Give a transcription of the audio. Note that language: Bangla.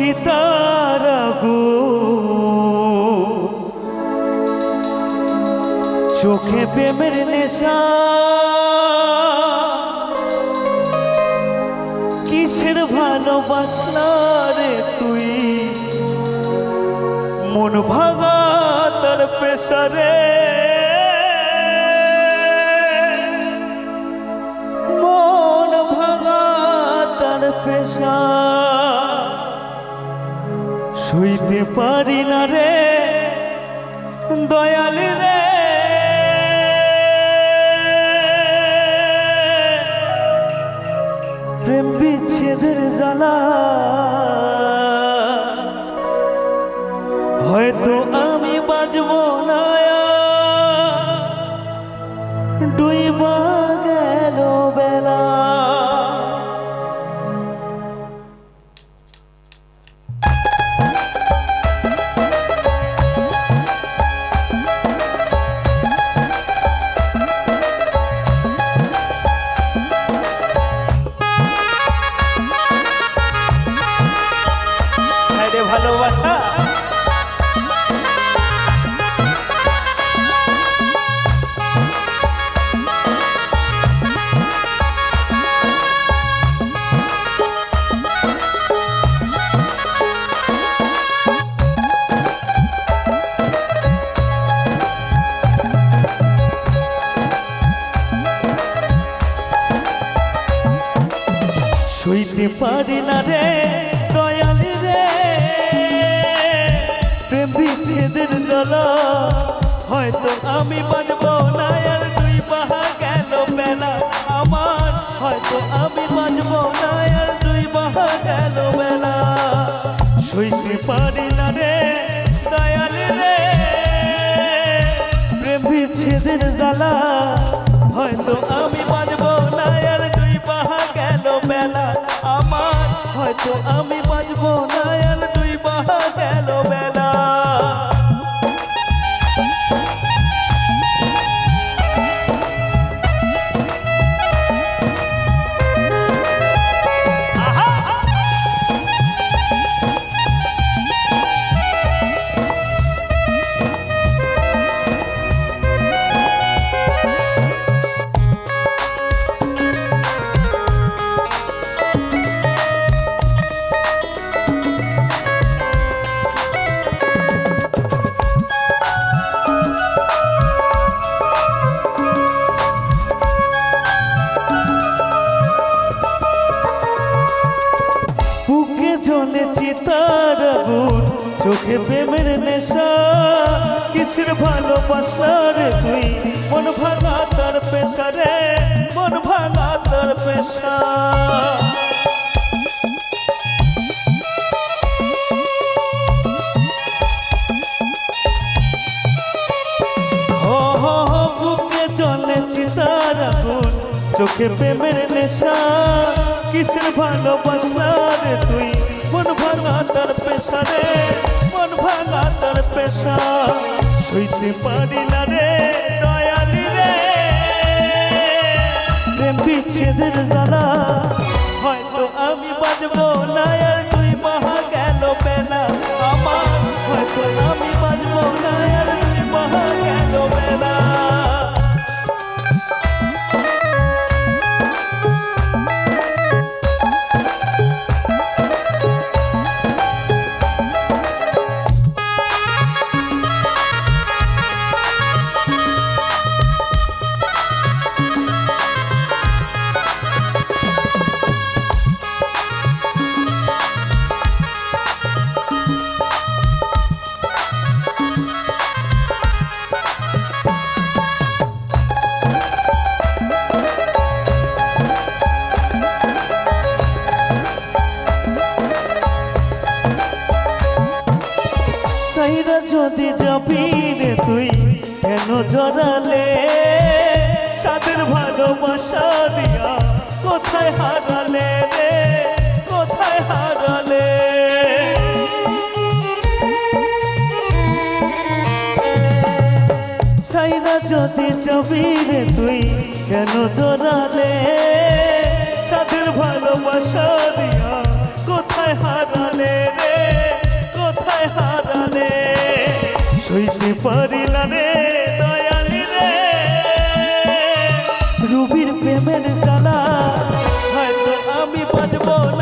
চিতার চোখে প্রেমের নেশা। কিসের ভালোবাসলা রে তুই? মন ভাঙা তার পেশারে শুইতে পারি না রে দয়াল রে। প্রেম বিচ্ছেদের জ্বালা হয়তো শুইতে পারি না রে, দয়ালি রে। প্রেম বিচ্ছেদের জ্বালা হয়তো আমি বাজব না, আর দুই বাহা গেল বেলা আমার। হয়তো আমি বাজব না, আর দুই বাহা গেল বেলা। শুইতে পারি না রে, দয়ালি রে। প্রেম বিচ্ছেদের জ্বালা, হয়তো আমি বাজব হয়তো আমি বাজবো না আর দুই বাহা গেল বেলা। বুকে জ্বলে চিতার আগুন চোখে প্রেমের নেশা। কিসের ভালোবাসা রে তুই? মন ভাঙা তার পেশা রে, মন ভাঙা তার পেশা। জ্বলে চিতার আগুন চোখে প্রেমের নেশা। কিসের ভালোবাসা রে তুই? মন ভাঙা তার পেশা রে মন ভাঙা তার পেশা। সইতে পারি না রে, দয়ালি রে। প্রেম বিচ্ছেদের জ্বালা, হয়তো আমি বাজবো না। সাইরা যদি যাবি রে তুই কেন জড়ালে? সাদের ভালোবাসা দিয়া কোথায় হারালে রে? কোথায় হারালে? সাইরা যদি যাবি রে তুই কেন জড়ালে? সাদের ভালোবাসা দিয়া কোথায় হারালে রে? পারিলা রে দয়ালি রে। রুবির প্রেমের জানা হয়তো আমি বাজব না।